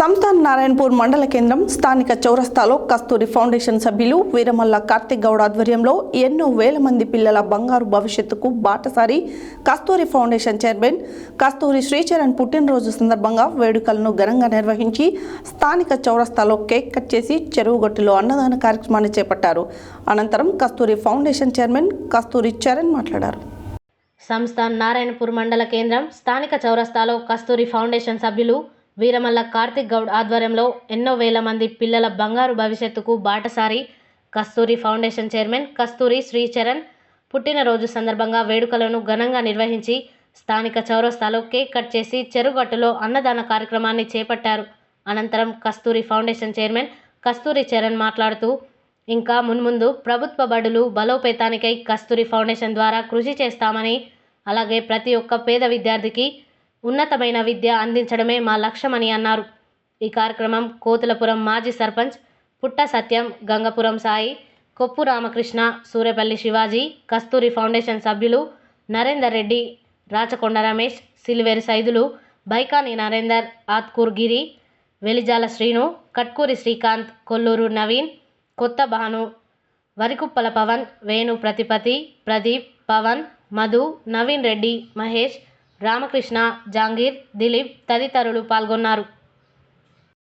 సంతాన్ నారాయణపూర్ మండల కేంద్రం స్థానిక చౌరస్తాలో కస్తూరి ఫౌండేషన్ సభ్యులు వీరమల్ల కార్తిక్ గౌడ్ ఆధ్వర్యంలో ఎన్నో వేల మంది పిల్లల బంగారు భవిష్యత్తుకు బాటసారి కస్తూరి ఫౌండేషన్ చైర్మన్ కస్తూరి శ్రీచరణ్ పుట్టినరోజు సందర్భంగా వేడుకలను ఘనంగా నిర్వహించి స్థానిక చౌరస్తాలో కేక్ కట్ చేసి చెరువుగట్టులో అన్నదాన కార్యక్రమాన్ని చేపట్టారు. అనంతరం కస్తూరి ఫౌండేషన్ చైర్మన్ కస్తూరి చరణ్ మాట్లాడారు. సంస్థాన్ నారాయణపూర్ మండల కేంద్రం స్థానిక చౌరస్తాలో కస్తూరి ఫౌండేషన్ సభ్యులు వీరమల్ల కార్తిక్ గౌడ్ ఆధ్వర్యంలో ఎన్నో వేల మంది పిల్లల బంగారు భవిష్యత్తుకు బాటసారి కస్తూరి ఫౌండేషన్ చైర్మన్ కస్తూరి శ్రీచరణ్ పుట్టినరోజు సందర్భంగా వేడుకలను ఘనంగా నిర్వహించి స్థానిక చౌరస్తాలో కేక్ కట్ చేసి చెరుగట్టులో అన్నదాన కార్యక్రమాన్ని చేపట్టారు. అనంతరం కస్తూరి ఫౌండేషన్ చైర్మన్ కస్తూరి చరణ్ మాట్లాడుతూ ఇంకా మున్ముందు ప్రభుత్వ బడులు బలోపేతానికై కస్తూరి ఫౌండేషన్ ద్వారా కృషి చేస్తామని అలాగే ప్రతి ఒక్క పేద విద్యార్థికి ఉన్నతమైన విద్య అందించడమే మా లక్ష్యమని అన్నారు. ఈ కార్యక్రమం కోతులపురం మాజీ సర్పంచ్ పుట్ట సత్యం గంగపురం సాయి కొప్పు రామకృష్ణ సూర్యపల్లి శివాజీ కస్తూరి ఫౌండేషన్ సభ్యులు నరేందర్ రెడ్డి రాచకొండ రమేష్ సిల్వేరు సైదులు బైకాని నరేందర్ ఆత్కూర్ గిరి వెలిజాల శ్రీను కట్కూరి శ్రీకాంత్ కొల్లూరు నవీన్ కొత్త భాను వరికుప్పల పవన్ వేణు ప్రతిపతి ప్రదీప్ పవన్ మధు నవీన్ రెడ్డి మహేష్ రామకృష్ణ జాంగీర్ దిలీప్ తదితరులు పాల్గొన్నారు.